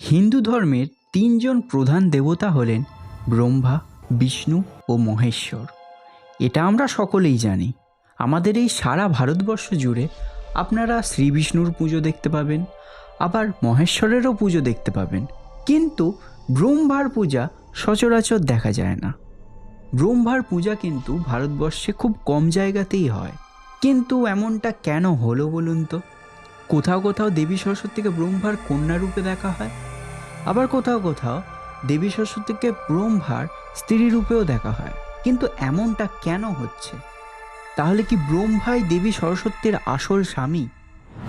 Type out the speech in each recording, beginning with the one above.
হিন্দু ধর্মের তিনজন প্রধান দেবতা হলেন ব্রহ্মা, বিষ্ণু ও মহেশ্বর। এটা আমরা সকলেই জানি। আমাদের এই সারা ভারতবর্ষ জুড়ে আপনারা শ্রী বিষ্ণুর পুজো দেখতে পাবেন, আবার মহেশ্বরেরও পুজো দেখতে পাবেন। কিন্তু ব্রহ্মার পূজা সচরাচর দেখা যায় না। ব্রহ্মার পূজা কিন্তু ভারতবর্ষে খুব কম জায়গাতেই হয়। কিন্তু এমনটা কেন হলো বলুন তো? কোথাও কোথাও দেবী সরস্বতীকে ব্রহ্মার কন্যা রূপে দেখা হয়। আবার কোথাও কোথাও দেবী সরস্বতীকে ব্রহ্মার স্ত্রী রূপেও দেখা হয়। কিন্তু এমনটা কেন হচ্ছে? তাহলে কি ব্রহ্মাই দেবী সরস্বতীর আসল স্বামী?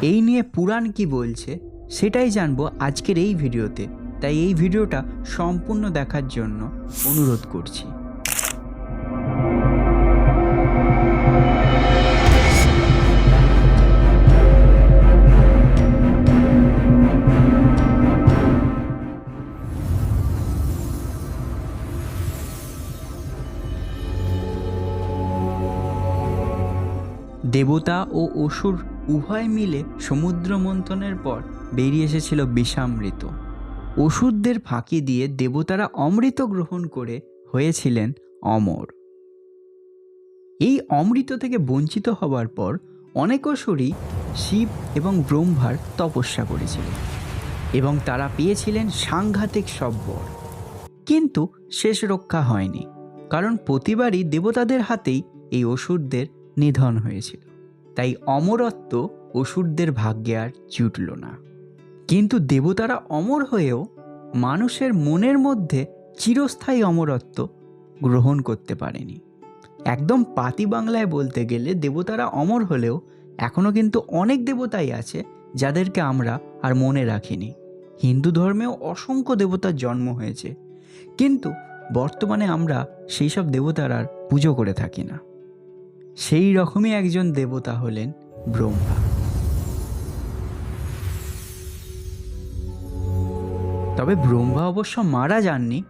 এই নিয়ে পুরাণ কি বলছে? সেটাই জানব আজকের এই ভিডিওতে। তাই এই ভিডিওটা সম্পূর্ণ দেখার জন্য অনুরোধ করছি। দেবতা ও অসুর উভয় মিলে সমুদ্র মন্থনের পর বেরিয়ে এসেছিল বিষামৃত। অসুরদের ফাঁকি দিয়ে দেবতারা অমৃত গ্রহণ করে হয়েছিলেন অমর। এই অমৃত থেকে বঞ্চিত হবার পর অনেক অসুরই শিব এবং ব্রহ্মার তপস্যা করেছিলেন এবং তারা পেয়েছিলেন সাংঘাতিক সব বর কিন্তু শেষ রক্ষা হয়নি, কারণ প্রতিবারই দেবতাদের হাতেই এই অসুরদের নিধন হয়েছিল। তাই অমরত্ব অসুরদের ভাগ্যে আর জুটল না। কিন্তু দেবতারা অমর হয়েও মানুষের মনের মধ্যে চিরস্থায়ী অমরত্ব গ্রহণ করতে পারেনি। একদম পাতি বাংলায় বলতে গেলে দেবতারা অমর হলেও এখনও কিন্তু অনেক দেবতাই আছে যাদেরকে আমরা আর মনে রাখিনি। হিন্দু ধর্মেও অসংখ্য দেবতার জন্ম হয়েছে। কিন্তু বর্তমানে আমরা সেই সব দেবতার আর পুজো করে থাকি না। সেই রকমই একজন দেবতা হলেন ব্রহ্মা। তবে ব্রহ্মা অবশ্য মারা যাননি,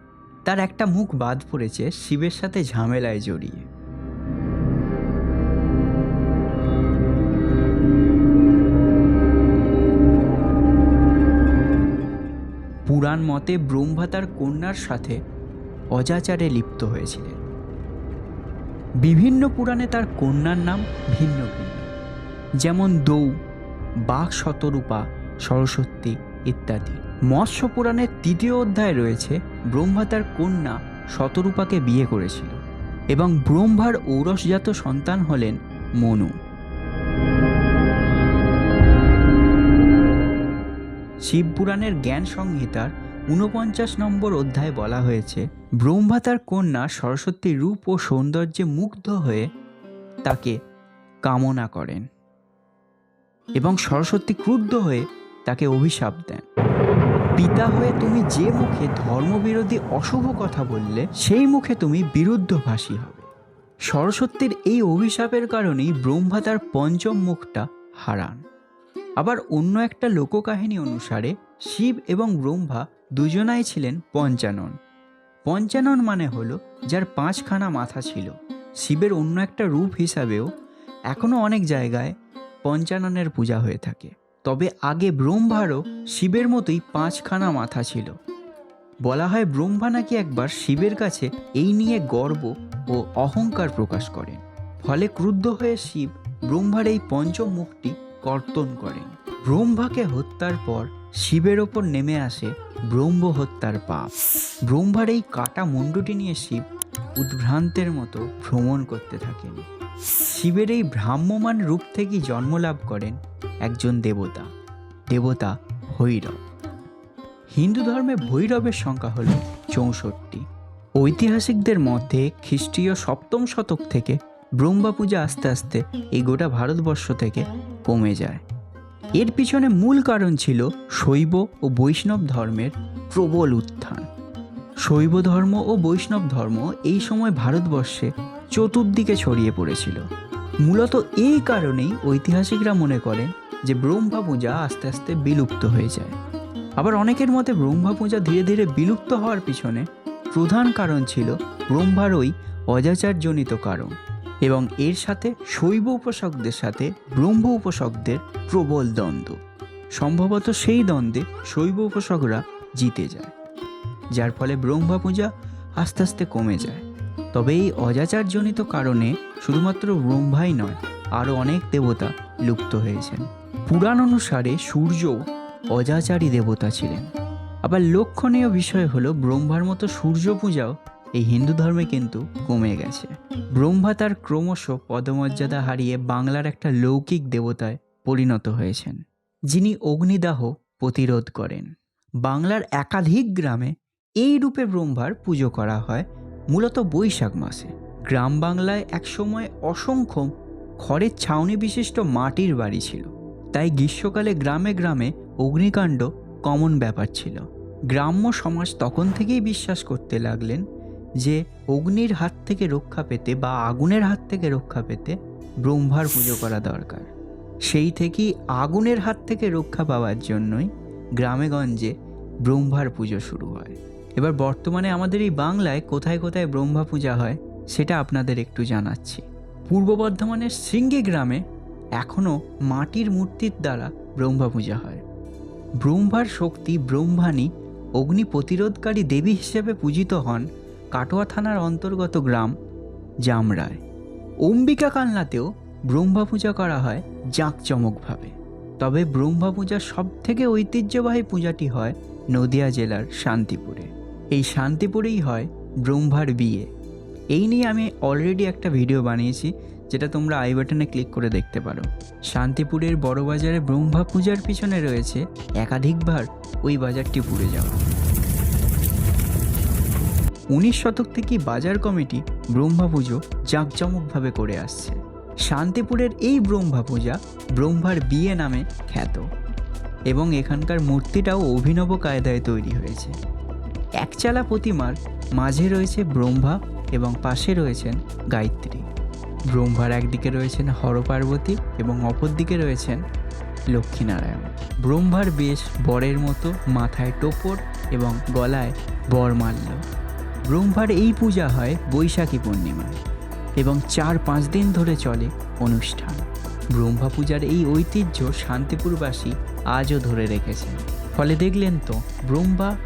তার একটা মুখ বাদ পড়েছে শিবের সাথে ঝামেলায় জড়িয়ে। পুরাণ মতে ব্রহ্মা তার কন্যার সাথে অজাচারে লিপ্ত হয়েছিলেন। বিভিন্ন পুরাণে তার কন্যার নাম ভিন্ন ভিন্ন। যেমন দৌ, বাঘ শতরূপা, সরস্বতী ইত্যাদি। মৎস্য পুরাণের তৃতীয় অধ্যায় রয়েছে, ব্রহ্মা তার কন্যা শতরূপাকে বিয়ে করেছিল এবং ব্রহ্মার ঔরসজাত সন্তান হলেন মনু। শিবপুরাণের জ্ঞান সংহিতার ঊনপঞ্চাশ নম্বর অধ্যায়ে বলা হয়েছে ব্রহ্মা তার কন্যা সরস্বতীর রূপ ও সৌন্দর্যে মুগ্ধ হয়ে তাকে কামনা করেন এবং সরস্বতী ক্রুদ্ধ হয়ে তাকে অভিশাপ দেন। পিতা হয়ে তুমি যে মুখে ধর্মবিরোধী অশুভ কথা বললে, সেই মুখে তুমি বিরুদ্ধভাষী হবে। সরস্বতীর এই অভিশাপের কারণেই ব্রহ্মা তার পঞ্চম মুখটা হারান। আবার অন্য একটা লোককাহিনী অনুসারে শিব এবং ব্রহ্মা দুজনাই ছিলেন পঞ্চানন। পঞ্চানন মানে হলো যার পাঁচখানা মাথা ছিল। শিবের অন্য একটা রূপ হিসাবেও এখনও অনেক জায়গায় পঞ্চাননের পূজা হয়ে থাকে। তবে আগে ব্রহ্মারও শিবের মতোই পাঁচখানা মাথা ছিল। বলা হয় ব্রহ্মা নাকি একবার শিবের কাছে এই নিয়ে গর্ব ও অহংকার প্রকাশ করেন। ফলে ক্রুদ্ধ হয়ে শিব ব্রহ্মার এই পঞ্চম মুখটি কর্তন করেন। ব্রহ্মাকে হত্যার পর শিবের ওপর নেমে আসে ব্রহ্ম হত্যার পাপ। ব্রহ্মার এই কাটা মুন্ডুটি নিয়ে শিব উদ্ভ্রান্তের মতো ভ্রমণ করতে থাকেন। শিবের এই ভ্রাম্যমান রূপ থেকেই জন্মলাভ করেন একজন দেবতা দেবতা ভৈরব। হিন্দু ধর্মে ভৈরবের সংখ্যা হল চৌষট্টি। ঐতিহাসিকদের মধ্যে খ্রিস্টীয় সপ্তম শতক থেকে ব্রহ্মা পূজা আস্তে আস্তে এই গোটা ভারতবর্ষ থেকে কমে যায়। এর পিছনে মূল কারণ ছিল শৈব ও বৈষ্ণব ধর্মের প্রবল উত্থান। শৈব ধর্ম ও বৈষ্ণব ধর্ম এই সময় ভারতবর্ষে চতুর্দিকে ছড়িয়ে পড়েছিল। মূলত এই কারণেই ঐতিহাসিকরা মনে করেন যে ব্রহ্মা পূজা আস্তে আস্তে বিলুপ্ত হয়ে যায়। আবার অনেকের মতে ব্রহ্মা পূজা ধীরে ধীরে বিলুপ্ত হওয়ার পিছনে প্রধান কারণ ছিল ব্রহ্মার ওই অজাচারজনিত কারণ। এবং এর সাথে শৈব উপাসকদের সাথে ব্রহ্ম উপাসকদের প্রবল দ্বন্দ্ব। সম্ভবত সেই দ্বন্দ্বে শৈব উপাসকরা জিতে যায়, যার ফলে ব্রহ্মা পূজা আস্তে আস্তে কমে যায়। তবে এই অজাচারজনিত কারণে শুধুমাত্র ব্রহ্মাই নয়, আরও অনেক দেবতা লুপ্ত হয়েছেন। পুরাণ অনুসারে সূর্য অজাচারী দেবতা ছিলেন। আবার লক্ষণীয় বিষয় হলো, ব্রহ্মার মতো সূর্য পূজাও এই হিন্দু ধর্মে কিন্তু কমে গেছে। ব্রহ্মা তার ক্রমশ পদমর্যাদা হারিয়ে বাংলার একটা লৌকিক দেবতায় পরিণত হয়েছেন, যিনি অগ্নিদাহ প্রতিরোধ করেন। বাংলার একাধিক গ্রামে এই রূপে ব্রহ্মার পুজো করা হয়, মূলত বৈশাখ মাসে। গ্রাম বাংলায় একসময় অসংখ্য খড়ের ছাউনি বিশিষ্ট মাটির বাড়ি ছিল। তাই গ্রীষ্মকালে গ্রামে গ্রামে অগ্নিকাণ্ড কমন ব্যাপার ছিল। গ্রাম্য সমাজ তখন থেকেই বিশ্বাস করতে লাগলেন যে অগ্নির হাত থেকে রক্ষা পেতে বা আগুনের হাত থেকে রক্ষা পেতে ব্রহ্মার পুজো করা দরকার। সেই থেকেই আগুনের হাত থেকে রক্ষা পাওয়ার জন্যই গ্রামেগঞ্জে ব্রহ্মার পুজো শুরু হয়। এবার বর্তমানে আমাদের এই বাংলায় কোথায় কোথায় ব্রহ্মা পূজা হয় সেটা আপনাদের একটু জানাচ্ছি। পূর্ব বর্ধমানের শৃঙ্গী গ্রামে এখনও মাটির মূর্তির দ্বারা ব্রহ্মা পূজা হয়। ব্রহ্মার শক্তি ব্রহ্মাণী অগ্নি প্রতিরোধকারী দেবী হিসেবে পূজিত হন কাটোয়া থানার অন্তর্গত গ্রাম জামরায়। অম্বিকা কালনাতেও ব্রহ্মা পূজা করা হয় জাঁকজমকভাবে। তবে ব্রহ্মা পূজার সব থেকে ঐতিহ্যবাহী পূজাটি হয় নদিয়া জেলার শান্তিপুরে। এই শান্তিপুরেই হয় ব্রহ্মার বিয়ে। এই নিয়ে আমি অলরেডি একটা ভিডিও বানিয়েছি, যেটা তোমরা আই বাটনে ক্লিক করে দেখতে পারো। শান্তিপুরের বড় বাজারে ব্রহ্মা পূজার পিছনে রয়েছে একাধিকবার ওই বাজারটি পুড়ে যাওয়া। উনিশ শতক থেকেই বাজার কমিটি ব্রহ্মা পুজো জাঁকজমকভাবে করে আসছে। শান্তিপুরের এই ব্রহ্মা পূজা ব্রহ্মার বিয়ে নামে খ্যাত এবং এখানকার মূর্তিটাও অভিনব কায়দায় তৈরি হয়েছে। একচালা প্রতিমার মাঝে রয়েছে ব্রহ্মা এবং পাশে রয়েছেন গায়ত্রী। ব্রহ্মার একদিকে রয়েছেন হরপার্বতী এবং অপর দিকে রয়েছেন লক্ষ্মীনারায়ণ। ব্রহ্মার বেশ বরের মতো, মাথায় টোপর এবং গলায় বরমাল্য। ব্রহ্মার এই পূজা হয় বৈশাখী পূর্ণিমায় এবং চার পাঁচ দিন ধরে চলে অনুষ্ঠান। ব্রহ্মা পূজার এই ঐতিহ্য শান্তিপুরবাসী আজও ধরে রেখেছেন। ফলে দেখলেন তো, ব্রহ্মা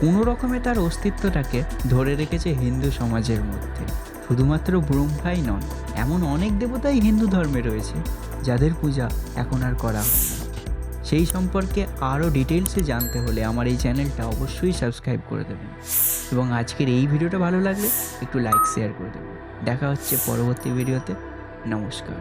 কোনো রকমে তার অস্তিত্বটাকে ধরে রেখেছে হিন্দু সমাজের মধ্যে। শুধুমাত্র ব্রহ্মাই নন, এমন অনেক দেবতাই হিন্দু ধর্মে রয়েছে, যাদের পূজা এখন আর করা হয় সেই সম্পর্কে আরও ডিটেলসে জানতে হলে আমার এই চ্যানেলটা অবশ্যই সাবস্ক্রাইব করে দেবেন। এবং আজকের এই ভিডিওটা ভালো লাগলে একটু লাইক শেয়ার করে দেবেন। দেখা হচ্ছে পরবর্তী ভিডিওতে। নমস্কার।